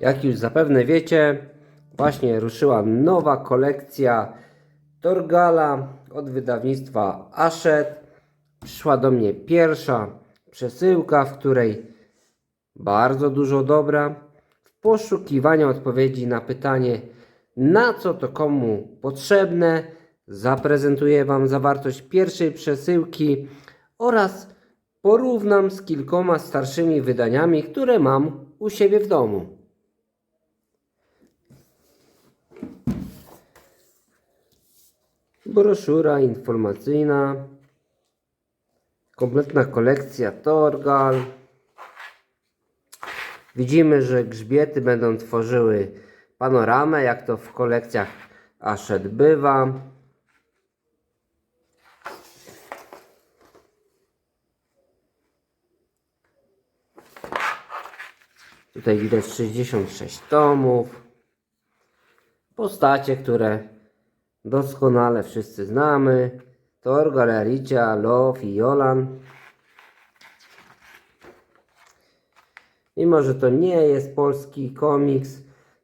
Jak już zapewne wiecie, właśnie ruszyła nowa kolekcja Torgala od wydawnictwa Ashet. Przyszła do mnie pierwsza przesyłka, w której bardzo dużo dobra. W poszukiwaniu odpowiedzi na pytanie, na co to komu potrzebne, zaprezentuję Wam zawartość pierwszej przesyłki oraz porównam z kilkoma starszymi wydaniami, które mam u siebie w domu. Broszura informacyjna, kompletna kolekcja Torgal. Widzimy, że grzbiety będą tworzyły panoramę, jak to w kolekcjach Ashet bywa. Tutaj widać 66 tomów. Postacie, które doskonale wszyscy znamy. Torgal, Alicia, Love i Jolan. Mimo, że to nie jest polski komiks,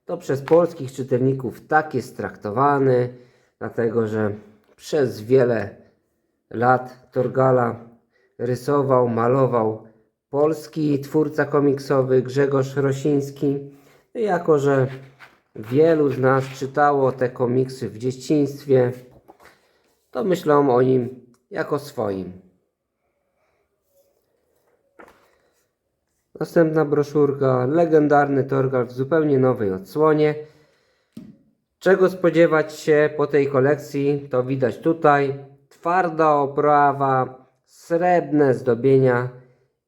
to przez polskich czytelników tak jest traktowany, dlatego że przez wiele lat Torgala rysował, malował polski twórca komiksowy Grzegorz Rosiński. I jako, że wielu z nas czytało te komiksy w dzieciństwie, to myślą o nim jako swoim. Następna broszurka, legendarny Torgal w zupełnie nowej odsłonie. Czego spodziewać się po tej kolekcji, to widać tutaj. Twarda oprawa, srebrne zdobienia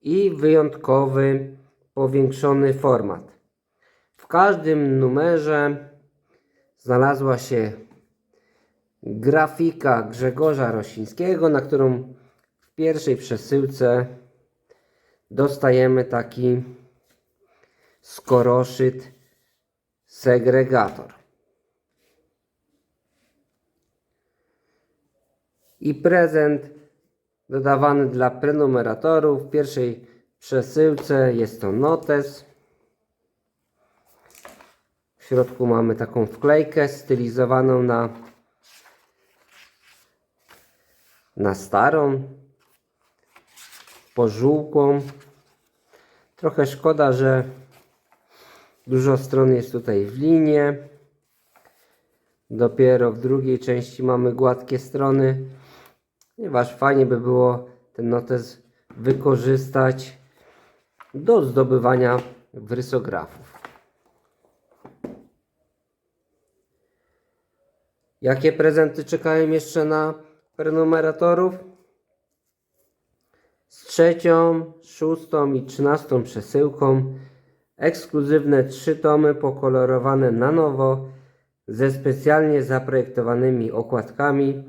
i wyjątkowy, powiększony format. Każdym numerze znalazła się grafika Grzegorza Rosińskiego, na którą w pierwszej przesyłce dostajemy taki skoroszyt segregator. I prezent dodawany dla prenumeratorów. W pierwszej przesyłce jest to notes. W środku mamy taką wklejkę stylizowaną na, na starą, pożółką. Trochę szkoda, że dużo stron jest tutaj w linie. Dopiero w drugiej części mamy gładkie strony. Ponieważ fajnie by było ten notes wykorzystać do zdobywania rysografów. Jakie prezenty czekają jeszcze na prenumeratorów? Z trzecią, szóstą i trzynastą przesyłką ekskluzywne trzy tomy pokolorowane na nowo ze specjalnie zaprojektowanymi okładkami,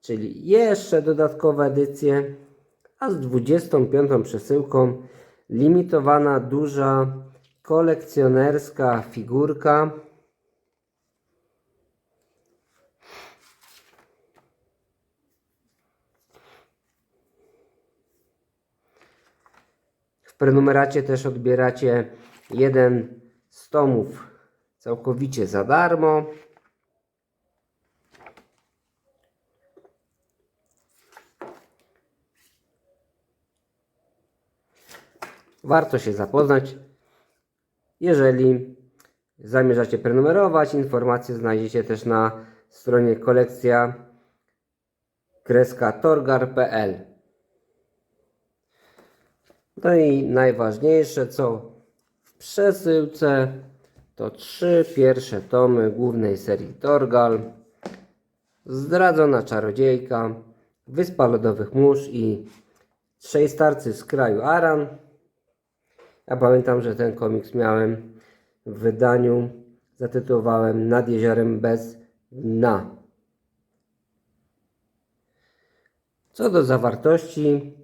czyli jeszcze dodatkowe edycje, a z 25 przesyłką limitowana duża kolekcjonerska figurka prenumeracie też odbieracie jeden z tomów całkowicie za darmo. Warto się zapoznać. Jeżeli zamierzacie prenumerować, informacje znajdziecie też na stronie kolekcja kreska torgar.pl. No i najważniejsze, co w przesyłce, to trzy pierwsze tomy głównej serii Torgal, Zdradzona Czarodziejka, Wyspa Lodowych Mórz i Trzej Starcy z kraju Aran. Ja pamiętam, że ten komiks miałem w wydaniu zatytułowałem Nad jeziorem bez dna. Co do zawartości,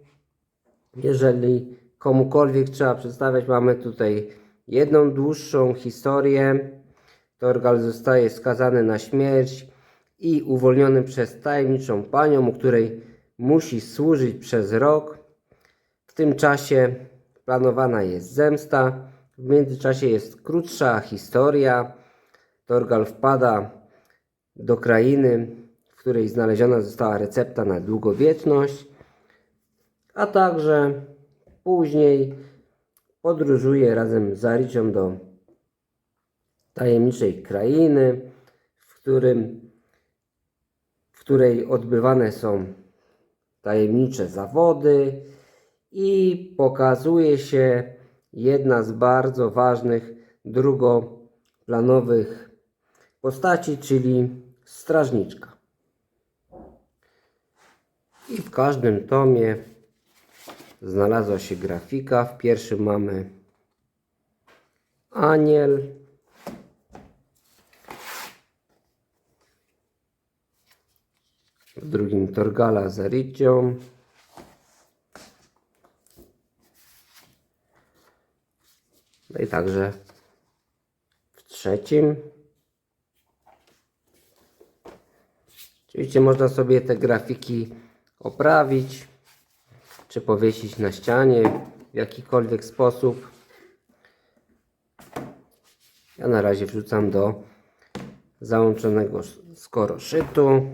jeżeli komukolwiek trzeba przedstawiać, mamy tutaj jedną dłuższą historię. Torgal zostaje skazany na śmierć i uwolniony przez tajemniczą panią, u której musi służyć przez rok. W tym czasie planowana jest zemsta W międzyczasie jest krótsza historia. Torgal wpada do krainy, w której znaleziona została recepta na długowieczność, a także później podróżuje razem z Aricią do tajemniczej krainy, w, którym, w której odbywane są tajemnicze zawody i pokazuje się jedna z bardzo ważnych drugoplanowych postaci, czyli strażniczka. I w każdym tomie znalazła się grafika. W pierwszym mamy aniel. W drugim Torgala z Ericią. No i także w trzecim. Oczywiście można sobie te grafiki oprawić, czy powiesić na ścianie w jakikolwiek sposób. Ja na razie wrzucam do załączonego skoroszytu.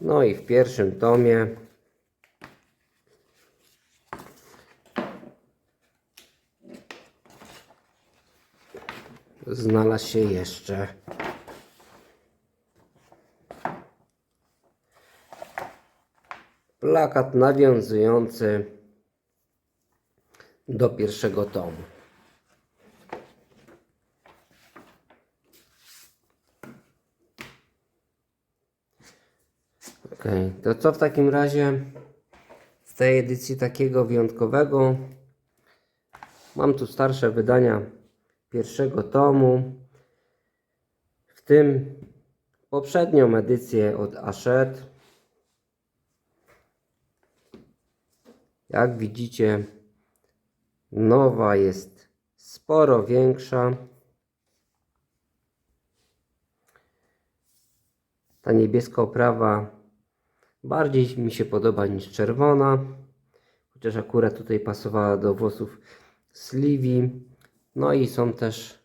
No i w pierwszym tomie znalazł się jeszcze plakat nawiązujący do pierwszego tomu. Ok, to co w takim razie z tej edycji takiego wyjątkowego? Mam tu starsze wydania pierwszego tomu, w tym poprzednią edycję od Ashet. Jak widzicie, nowa jest sporo większa. Ta niebieska oprawa bardziej mi się podoba niż czerwona. Chociaż akurat tutaj pasowała do włosów Slivi. No i są też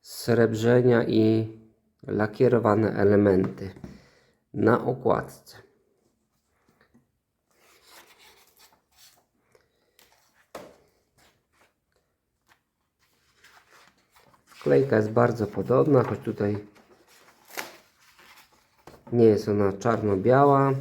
srebrzenia i lakierowane elementy na okładce. Wklejka jest bardzo podobna, choć tutaj nie jest ona czarno-biała.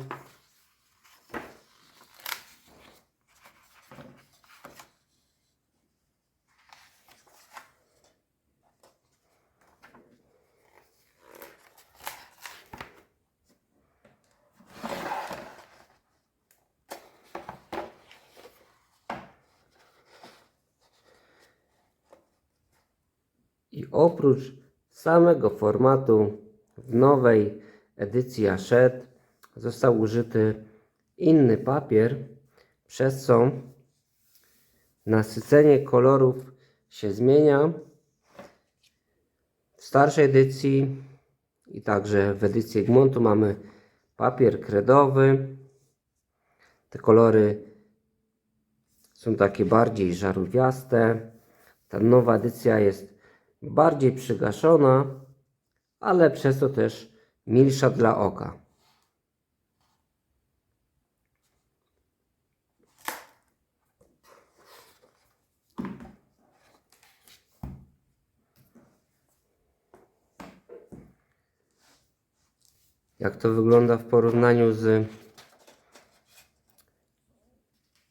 I oprócz samego formatu w nowej edycji Hachette został użyty inny papier, przez co nasycenie kolorów się zmienia. W starszej edycji i także w edycji Egmontu mamy papier kredowy. Te kolory są takie bardziej żarówiaste. Ta nowa edycja jest bardziej przygaszona, ale przez to też milsza dla oka. Jak to wygląda w porównaniu z,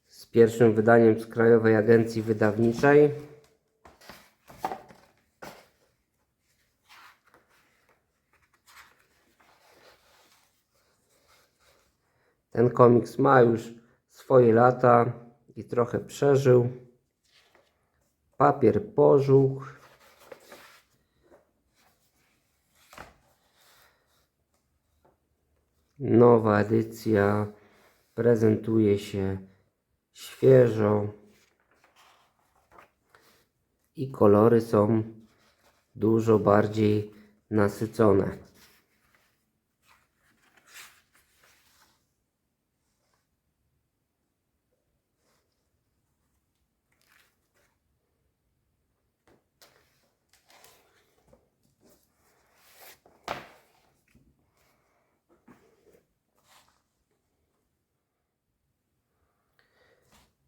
z pierwszym wydaniem z Krajowej Agencji Wydawniczej? Ten komiks ma już swoje lata i trochę przeżył. Papier pożółkł. Nowa edycja prezentuje się świeżo i kolory są dużo bardziej nasycone.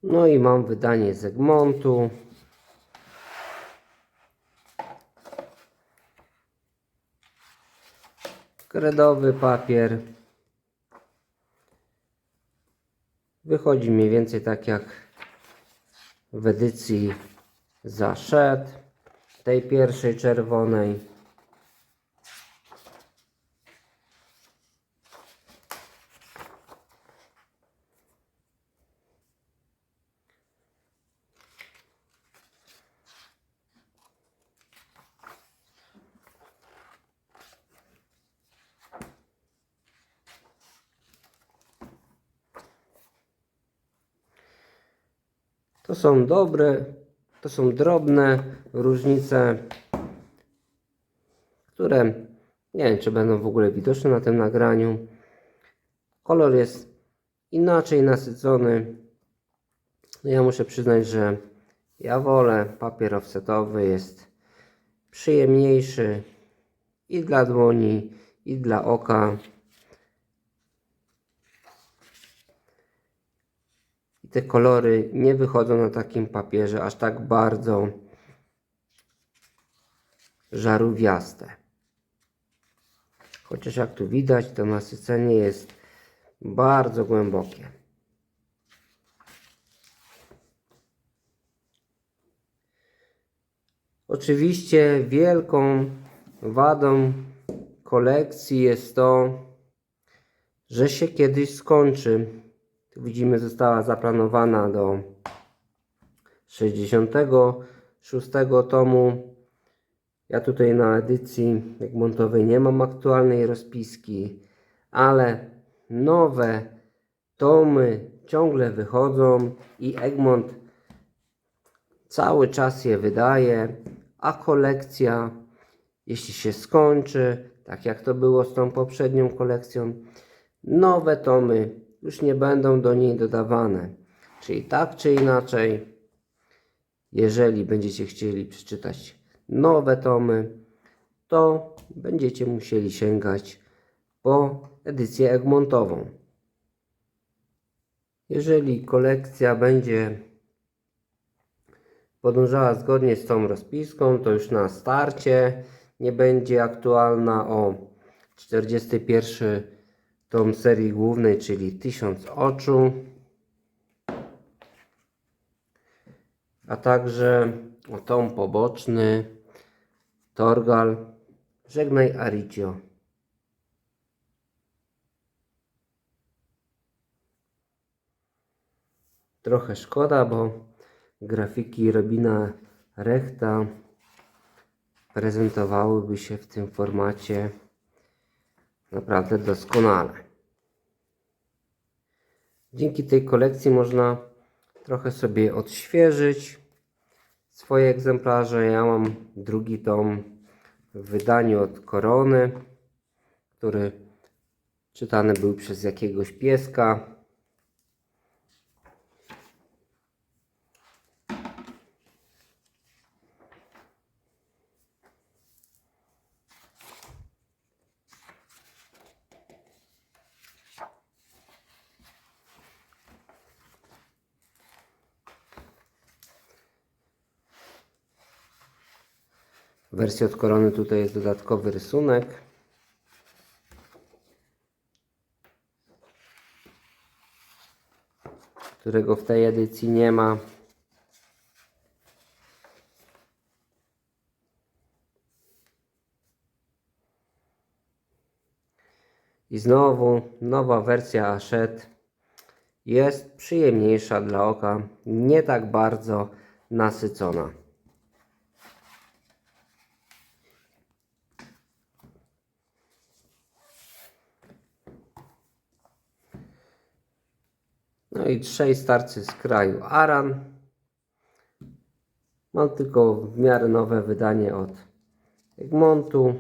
No i mam wydanie z Egmontu. Kredowy papier. Wychodzi mniej więcej tak jak w edycji zaszedł. Tej pierwszej czerwonej. To są dobre, to są drobne różnice, które nie wiem, czy będą w ogóle widoczne na tym nagraniu. Kolor jest inaczej nasycony. No ja muszę przyznać, że ja wolę papier offsetowy, jest przyjemniejszy i dla dłoni, i dla oka. I te kolory nie wychodzą na takim papierze aż tak bardzo żarówiaste. Chociaż jak tu widać, to nasycenie jest bardzo głębokie. Oczywiście wielką wadą kolekcji jest to, że się kiedyś skończy. Widzimy, została zaplanowana do 66 tomu. Ja tutaj na edycji Egmontowej nie mam aktualnej rozpiski, ale nowe tomy ciągle wychodzą i Egmont cały czas je wydaje, a kolekcja, jeśli się skończy, tak jak to było z tą poprzednią kolekcją, nowe tomy już nie będą do niej dodawane. Czyli tak czy inaczej, jeżeli będziecie chcieli przeczytać nowe tomy, to będziecie musieli sięgać po edycję Egmontową. Jeżeli kolekcja będzie podążała zgodnie z tą rozpiską, to już na starcie nie będzie aktualna o 41 tom serii głównej, czyli 1000 oczu. A także tom poboczny Torgal Żegnaj Aricio. Trochę szkoda, bo grafiki Robina Rechta prezentowałyby się w tym formacie naprawdę doskonale. Dzięki tej kolekcji można trochę sobie odświeżyć swoje egzemplarze. Ja mam drugi tom w wydaniu od Korony, który czytany był przez jakiegoś pieska. Wersji od korony tutaj jest dodatkowy rysunek. Którego w tej edycji nie ma. I znowu nowa wersja Ashet jest przyjemniejsza dla oka, nie tak bardzo nasycona. No i trzej starcy z kraju Aran. Mam tylko w miarę nowe wydanie od Egmontu.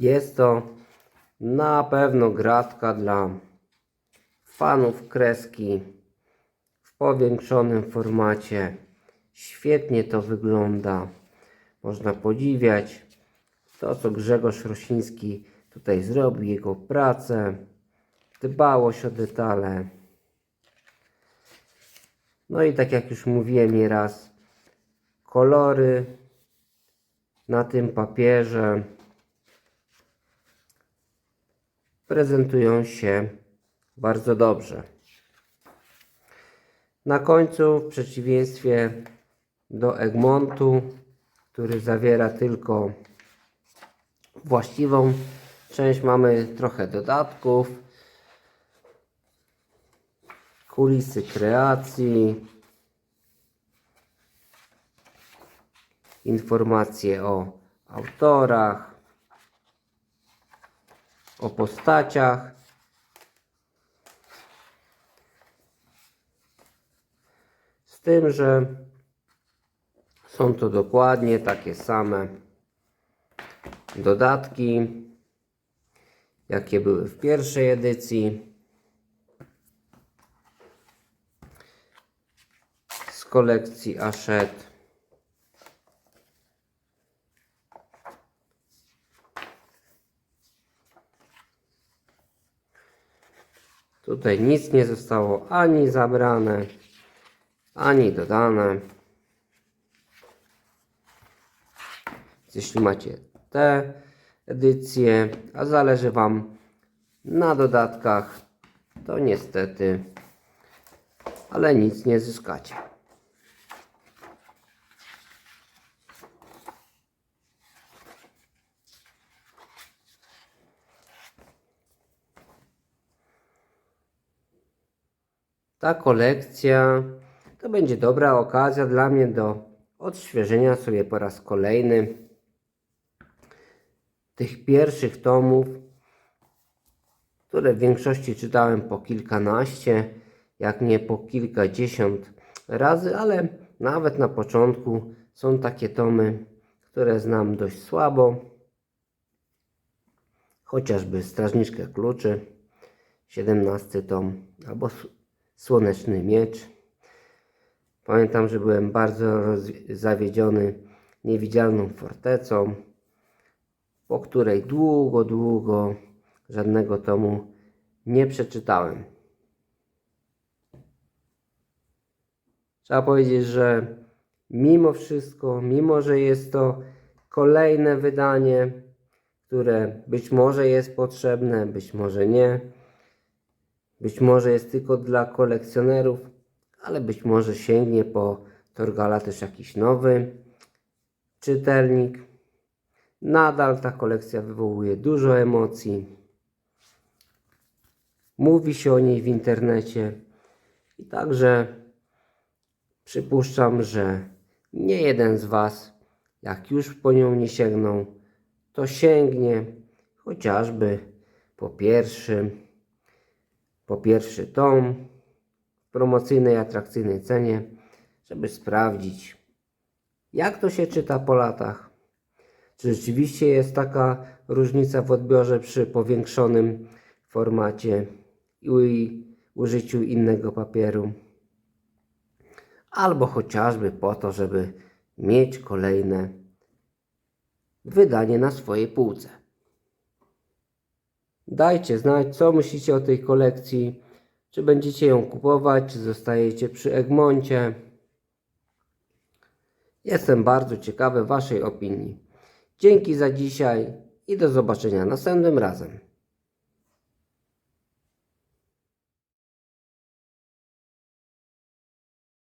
Jest to na pewno gratka dla fanów kreski w powiększonym formacie. Świetnie to wygląda. Można podziwiać to, co Grzegorz Rosiński tutaj zrobił, jego pracę, dbałość o detale. No i tak jak już mówiłem nieraz, kolory na tym papierze prezentują się bardzo dobrze. Na końcu, w przeciwieństwie do Egmontu, który zawiera tylko właściwą część, mamy trochę dodatków, kulisy kreacji, informacje o autorach, o postaciach. Z tym, że są to dokładnie takie same dodatki, jakie były w pierwszej edycji. Z kolekcji Ashet. Tutaj nic nie zostało ani zabrane, ani dodane. Więc Jeśli macie te edycje, a zależy Wam na dodatkach, to niestety, ale nic nie zyskacie. Ta kolekcja to będzie dobra okazja dla mnie do odświeżenia sobie po raz kolejny tych pierwszych tomów, które w większości czytałem po kilkanaście, jak nie po kilkadziesiąt razy, ale nawet na początku są takie tomy, które znam dość słabo. Chociażby Strażniczkę Kluczy, 17 tom, albo Słoneczny Miecz. Pamiętam, że byłem bardzo zawiedziony niewidzialną fortecą, po której długo, długo żadnego tomu nie przeczytałem. Trzeba powiedzieć, że mimo wszystko, mimo że jest to kolejne wydanie, które być może jest potrzebne, być może nie, być może jest tylko dla kolekcjonerów, ale być może sięgnie po Torgala też jakiś nowy czytelnik. Nadal ta kolekcja wywołuje dużo emocji. Mówi się o niej w internecie i także przypuszczam, że nie jeden z Was, jak już po nią nie sięgnął, to sięgnie chociażby po pierwszy, po pierwszy tom w promocyjnej, atrakcyjnej cenie, żeby sprawdzić, jak to się czyta po latach. Czy rzeczywiście jest taka różnica w odbiorze przy powiększonym formacie i użyciu innego papieru? Albo chociażby po to, żeby mieć kolejne wydanie na swojej półce. Dajcie znać, co myślicie o tej kolekcji. Czy będziecie ją kupować, czy zostajecie przy Egmoncie. Jestem bardzo ciekawy Waszej opinii. Dzięki za dzisiaj i do zobaczenia następnym razem.